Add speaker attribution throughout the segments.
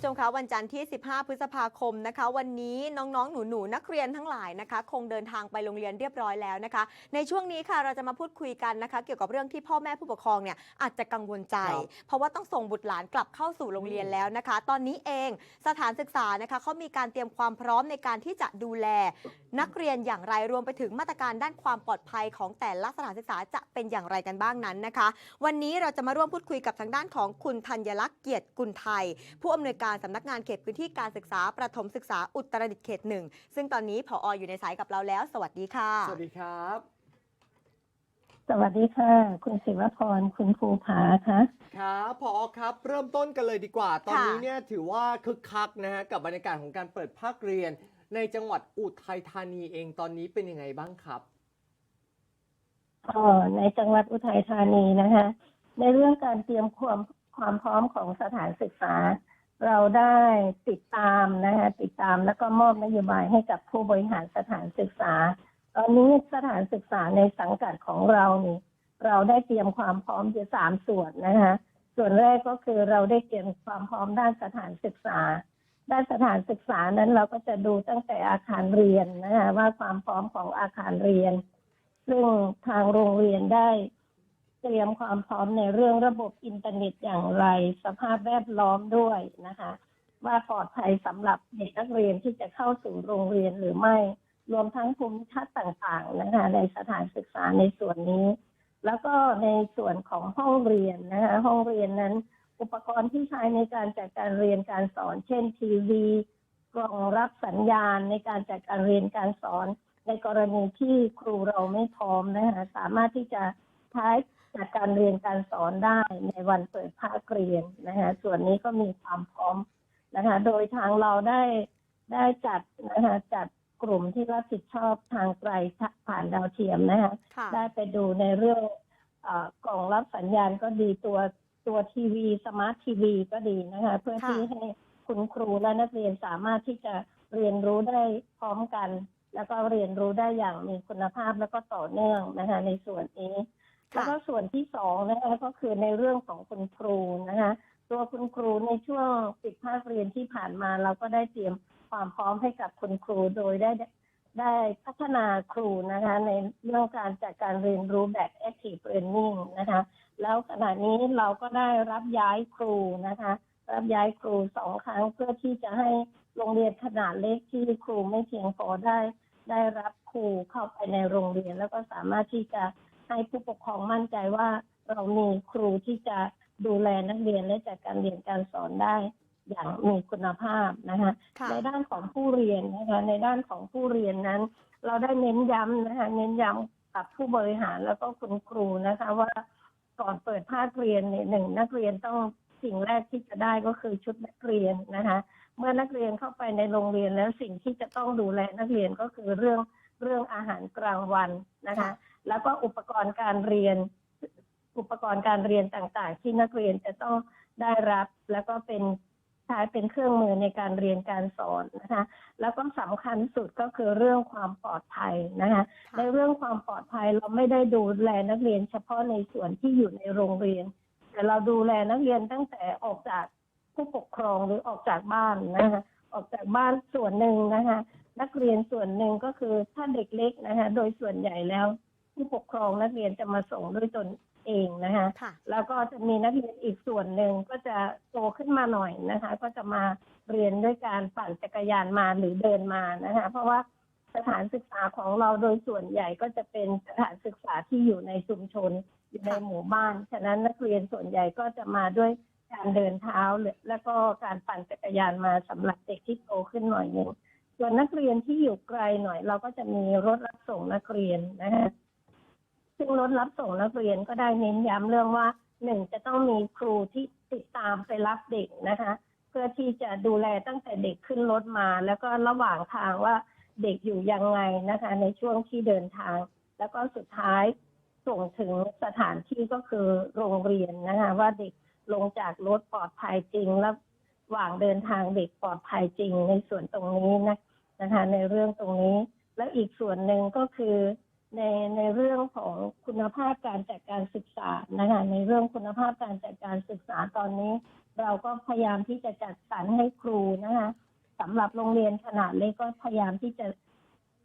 Speaker 1: ผู้ชมคะวันจันทร์ที่ 15 พฤษภาคมนะคะ วันนี้น้องๆ หนูๆนักเรียนทั้งหลายนะคะ คงเดินทางไปโรงเรียนเรียบร้อยแล้วนะคะ ในช่วงนี้ค่ะเราจะมาพูดคุยกันนะคะ เกี่ยวกับเรื่องที่พ่อแม่ผู้ปกครองเนี่ยอาจจะกังวลใจ
Speaker 2: ครับ
Speaker 1: เพราะว่าต้องส่งบุตรหลานกลับเข้าสู่โรงเรียนแล้วนะคะ ตอนนี้เองสถานศึกษานะคะเขามีการเตรียมความพร้อมในการที่จะดูแล นักเรียนอย่างไรรวมไปถึงมาตรการด้านความปลอดภัยของแต่ละสถานศึกษาจะเป็นอย่างไรกันบ้างนั้นนะคะ วันนี้เราจะมาร่วมพูดคุยกับทางด้านของคุณธัญลักษณ์เกียรติกุลไทย ผู้อำนวยการสำนักงานเขตพื้นที่การศึกษาประถมศึกษาอุตรดิตถ์เขตหนึ่งซึ่งตอนนี้ผออยู่ในสายกับเราแล้ว สวัสดีค่ะ
Speaker 2: สวัสดีครับ
Speaker 3: สวัสดีค่ะ คุณศิวพรคุณภูผาคะ
Speaker 2: ครับพอครับ เริ่มต้นกันเลยดีกว่า ตอนนี้
Speaker 1: ค่ะ
Speaker 2: เนี่ยถือว่าคึกคักนะฮะกับบรรยากาศของการเปิดภาคเรียน ในจังหวัดอุทัยธานีเองตอนนี้เป็นยังไงบ้างครับ
Speaker 3: ก็ในจังหวัดอุทัยธานีนะคะ ในเรื่องการเตรียมความความพร้อมของสถานศึกษา เราได้ติดตามนะคะติดตามแล้วก็มอบนโยบายให้กับผู้บริหารสถานศึกษา ตอนนี้สถานศึกษาในสังกัดของเรานี่เราได้เตรียมความพร้อมอยู่สามส่วนนะคะส่วนแรกก็คือเราได้เตรียมความพร้อมด้านสถานศึกษา ด้านสถานศึกษานั้นเราก็จะดูตั้งแต่อาคารเรียนนะคะว่าความพร้อมของอาคารเรียน ซึ่งทางโรงเรียนได้ เตรียมความพร้อมในเรื่องระบบอินเทอร์เน็ตอย่างไร สภาพแวดล้อมด้วยนะคะ ว่าปลอดภัยสำหรับเด็กนักเรียนที่จะเข้าสู่โรงเรียนหรือไม่ รวมทั้งภูมิทัศน์ต่างๆนะคะในสถานศึกษาในส่วนนี้ แล้วก็ในส่วนของห้องเรียนนะคะห้องเรียนนั้น อุปกรณ์ที่ใช้ในการจัดการเรียนการสอน เช่นทีวีกล่องรับสัญญาณในการจัดการเรียนการสอน ในกรณีที่ครูเราไม่พร้อมนะคะสามารถที่จะ ใช้จัดการเรียนการสอนได้ในวันเปิดภาคเรียนนะคะส่วนนี้ก็มีความพร้อมนะคะ โดยทางเราได้ได้จัดนะคะจัดกลุ่มที่รับผิดชอบทางไกลผ่านดาวเทียมนะคะ
Speaker 1: ค่ะ
Speaker 3: ได้ไปดูในเรื่องเออกล่องรับสัญญาณก็ดีตัวตัวทีวี สมาร์ททีวีก็ดีนะคะ เพื่อ
Speaker 1: ค่ะ
Speaker 3: ที่ให้คุณครูและนักเรียนสามารถที่จะเรียนรู้ได้พร้อมกัน แล้วก็เรียนรู้ได้อย่างมีคุณภาพแล้วก็ต่อเนื่องนะคะในส่วนนี้ แล้วก็ส่วนที่สองนะคะก็คือในเรื่องของคุณครูนะคะตัวคุณครูในช่วงปิดภาคเรียนที่ผ่านมา เราก็ได้เตรียมความพร้อมให้กับคุณครูโดยได้ได้พัฒนาครูนะคะในเรื่องการจัดการเรียนรู้แบบ active learning นะคะแล้วขณะนี้เราก็ได้รับย้ายครูนะคะ รับย้ายครูสองครั้งเพื่อที่จะให้โรงเรียนขนาดเล็กที่ครูไม่เพียงพอได้ ได้รับครูเข้าไปในโรงเรียน แล้วก็สามารถที่จะ ให้ผู้ปกครองมั่นใจว่าเรามีครูที่จะดูแลนักเรียนและจัดการเรียนการสอนได้อย่างมีคุณภาพนะคะ
Speaker 1: ค่ะ
Speaker 3: ในด้านของผู้เรียนนะคะในด้านของผู้เรียนนั้น เราได้เน้นย้ำนะคะเน้นย้ำกับผู้บริหารแล้วก็คุณครูนะคะว่าก่อนเปิดภาคเรียนเนี่ยหนึ่งนักเรียนต้องสิ่งแรกที่จะได้ก็คือชุดนักเรียนนะคะ เมื่อนักเรียนเข้าไปในโรงเรียนแล้วสิ่งที่จะต้องดูแลนักเรียนก็คือเรื่องเรื่องอาหารกลางวันนะคะ
Speaker 1: ค่ะ
Speaker 3: แล้วก็อุปกรณ์การเรียน อุปกรณ์การเรียนต่างๆ ที่นักเรียนจะต้องได้รับ แล้วก็เป็นใช้เป็นเครื่องมือในการเรียนการสอนนะคะ แล้วก็สำคัญสุดก็คือเรื่องความปลอดภัยนะคะ
Speaker 1: ค่ะ
Speaker 3: ในเรื่องความปลอดภัยเราไม่ได้ดูแลนักเรียนเฉพาะในส่วนที่อยู่ในโรงเรียน แต่เราดูแลนักเรียนตั้งแต่ออกจากผู้ปกครองหรือออกจากบ้านนะคะออกจากบ้านส่วนหนึ่งนะคะ นักเรียนส่วนหนึ่งก็คือถ้าเด็กเล็กนะคะ โดยส่วนใหญ่แล้ว ผู้ปกครองนักเรียนจะมาส่งด้วยตนเองนะคะ
Speaker 1: ค่ะ
Speaker 3: แล้วก็จะมีนักเรียนอีกส่วนหนึ่งก็จะโตขึ้นมาหน่อยนะคะ ก็จะมาเรียนด้วยการปั่นจักรยานมาหรือเดินมานะคะ เพราะว่าสถานศึกษาของเราโดยส่วนใหญ่ก็จะเป็นสถานศึกษาที่อยู่ในชุมชนอยู่ใน
Speaker 1: ค่ะ
Speaker 3: หมู่บ้าน ฉะนั้นนักเรียนส่วนใหญ่ก็จะมาด้วยการเดินเท้าหรือแล้วก็การปั่นจักรยานมาสำหรับเด็กที่โตขึ้นหน่อยหนึ่งส่วนนักเรียนที่อยู่ไกลหน่อย เราก็จะมีรถรับส่งนักเรียนนะคะ ซึ่งรถรับส่งนักเรียนก็ได้เน้นย้ำเรื่องว่าหนึ่งจะต้องมีครูที่ติดตามไปรับเด็กนะคะ เพื่อที่จะดูแลตั้งแต่เด็กขึ้นรถมา แล้วก็ระหว่างทางว่าเด็กอยู่ยังไงนะคะ ในช่วงที่เดินทาง แล้วก็สุดท้ายส่งถึงสถานที่ก็คือโรงเรียนนะคะ ว่าเด็กลงจากรถปลอดภัยจริง และหว่างเดินทางเด็กปลอดภัยจริงในส่วนตรงนี้นะนะคะ ในเรื่องตรงนี้ แล้วอีกส่วนหนึ่งก็คือ ในในเรื่องของคุณภาพการจัดการศึกษานะคะในเรื่องคุณภาพการจัดการศึกษาตอนนี้ เราก็พยายามที่จะจัดสรรให้ครูนะคะสำหรับโรงเรียนขนาดเล็กก็พยายามที่จะ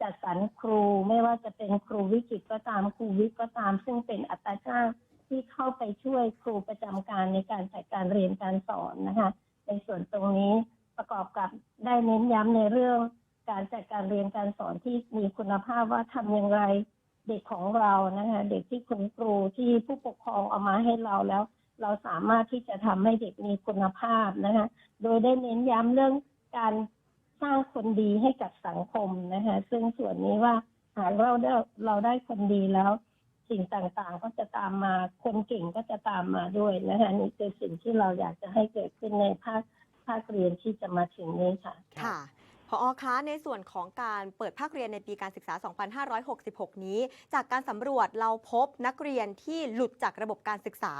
Speaker 3: จัดสรรครู ไม่ว่าจะเป็นครูวิจิตก็ตามครูวิทย์ก็ตาม ซึ่งเป็นอัตราจ้างที่เข้าไปช่วยครูประจำการในการจัดการเรียนการสอนนะคะในส่วนตรงนี้ประกอบกับได้เน้นย้ำในเรื่องการจัดการเรียนการสอนที่มีคุณภาพว่าทำอย่างไร เด็กของเรานะคะเด็กที่คุณครูที่ผู้ปกครองเอามาให้เราแล้ว เราสามารถที่จะทำให้เด็กมีคุณภาพนะคะโดยได้เน้นย้ำเรื่องการสร้างคนดีให้กับสังคมนะคะซึ่งส่วนนี้ว่าหากเราได้เราได้คนดีแล้ว สิ่งต่างๆ ก็จะตามมาคนเก่งก็จะตามมาด้วยนะคะนี่คือสิ่งที่เราอยากจะให้เกิดขึ้นในภาคภาคเรียนที่จะมาถึงนี้ค่ะ
Speaker 1: ค่ะ พอคะในส่วนของการเปิดภาคเรียนในปีการศึกษา 2566 นี้ จากการสำรวจเราพบนักเรียนที่หลุดจากระบบการศึกษา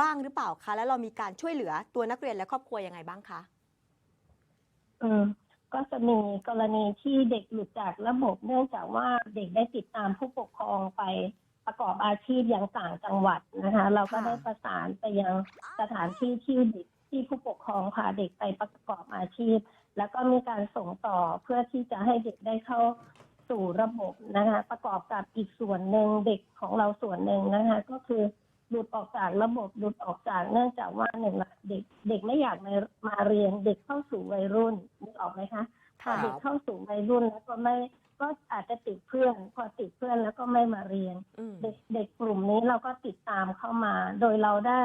Speaker 1: บ้างหรือเปล่าคะ และเรามีการช่วยเหลือตัวนักเรียนและครอบครัวยังไงบ้างคะ
Speaker 3: อืมก็จะมีกรณีที่เด็กหลุดจากระบบเนื่องจากว่าเด็กได้ติดตามผู้ปกครองไปประกอบอาชีพยังต่างจังหวัดนะคะ เราก็
Speaker 1: ค่ะ
Speaker 3: ได้ประสานไปยังสถานที่ที่เด็กที่ผู้ปกครองพาเด็กไปประกอบอาชีพแล้วก็มีการส่งต่อเพื่อที่จะให้เด็กได้เข้าสู่ระบบนะคะประกอบกับอีกส่วนหนึ่งเด็กของเราส่วนหนึ่งนะคะก็คือหลุดออกจากระบบหลุดออกจากเนื่องจากว่าหนึ่งละเด็กเด็กไม่อยากมามาเรียนเด็กเข้าสู่วัยรุ่นนึกออกไหมคะพอ
Speaker 1: ค่ะ
Speaker 3: เด็กเข้าสู่วัยรุ่นแล้วก็ไม่ก็อาจจะติดเพื่อน พอติดเพื่อนแล้วก็ไม่มาเรียน
Speaker 1: อืม
Speaker 3: เด็กเด็กกลุ่มนี้เราก็ติดตามเข้ามา โดยเราได้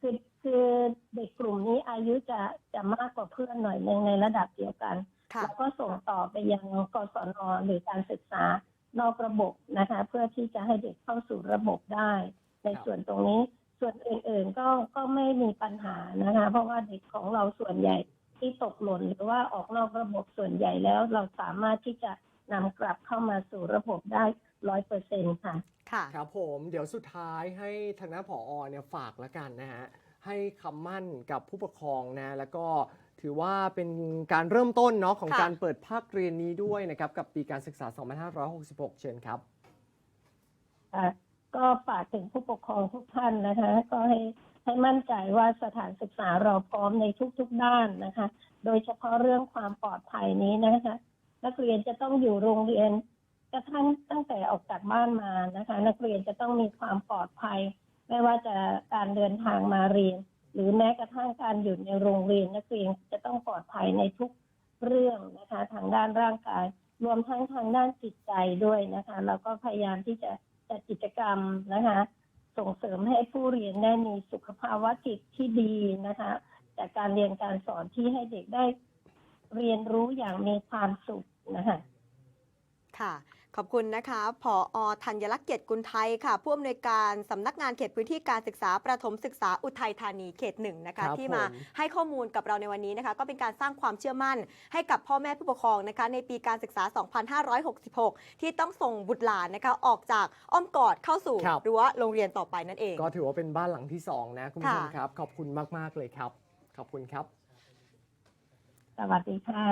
Speaker 3: คือ คือเด็กกลุ่มนี้อายุจะจะมากกว่าเพื่อนหน่อยหนึ่งในระดับเดียวกัน
Speaker 1: ค่ะ
Speaker 3: แล้วก็ส่งต่อไปยังกศนหรือการศึกษานอกระบบนะคะ เพื่อที่จะให้เด็กเข้าสู่ระบบได้ ใน
Speaker 2: ครับ
Speaker 3: ส่วนตรงนี้ ส่วนอื่นๆก็ก็ไม่มีปัญหานะคะ เพราะว่าเด็กของเราส่วนใหญ่ที่ตกหล่นหรือว่าออกนอกระบบส่วนใหญ่แล้ว เราสามารถที่จะนำกลับเข้ามาสู่ระบบได้ร้อยเปอร์เซ็นค่ะ
Speaker 1: ค่ะ
Speaker 2: ครับผมเดี๋ยวสุดท้ายให้ทางด้านผอเนี่ยฝากแล้วกันนะฮะ ให้คำมั่นกับผู้ปกครองนะแล้วก็ถือว่าเป็นการเริ่มต้นเนาะของ
Speaker 1: ค่ะ
Speaker 2: การเปิดภาคเรียนนี้ด้วยนะครับกับปีการศึกษา 2566 เชิญครับ
Speaker 3: ค่ะก็ฝากถึงผู้ปกครองทุกท่านนะคะ ก็ให้ให้มั่นใจว่าสถานศึกษาเราพร้อมในทุกๆด้านนะคะ โดยเฉพาะเรื่องความปลอดภัยนี้นะคะ นักเรียนจะต้องอยู่โรงเรียนกระทั่งตั้งแต่ออกจากบ้านมานะคะ นักเรียนจะต้องมีความปลอดภัย ไม่ว่าจะการเดินทางมาเรียน หรือแม้กระทั่งการอยู่ในโรงเรียนนักเรียนจะต้องปลอดภัยในทุกเรื่องนะคะ ทางด้านร่างกาย รวมทั้งทางด้านจิตใจด้วยนะคะเราก็พยายามที่จะจัดกิจกรรมนะคะ ส่งเสริมให้ผู้เรียนได้มีสุขภาวะจิตที่ดีนะคะ จากการเรียนการสอนที่ให้เด็กได้เรียนรู้อย่างมีความสุขนะคะ
Speaker 1: ค่ะ ขอบคุณนะคะผอธัญลักษณ์เกียรติกุลไทยค่ะ ผู้อำนวยการสำนักงานเขตพื้นที่การศึกษาประถมศึกษาอุทัยธานีเขตหนึ่งนะ
Speaker 2: ครั
Speaker 1: คะ
Speaker 2: บ
Speaker 1: ที่มา
Speaker 2: ผม
Speaker 1: ให้ข้อมูลกับเราในวันนี้นะคะ ก็เป็นการสร้างความเชื่อมั่น ให้กับพ่อแม่ผู้ปกครองนะคะ ในปีการศึกษา 2566 ที่ต้องส่งบุตรหลานนะคะ ออกจากอ้อมกอดเข้าสู่
Speaker 2: ครับ
Speaker 1: รั้วโรงเรียนต่อไปนั่นเอง
Speaker 2: ก็ถือว่าเป็นบ้านหลังที่ 2 นะคุณผู้ชม
Speaker 1: ค่ะ
Speaker 2: ครับ ขอบคุณมาก ๆ เลยครับ ขอบคุณครับ
Speaker 3: สวัสดีค่ะ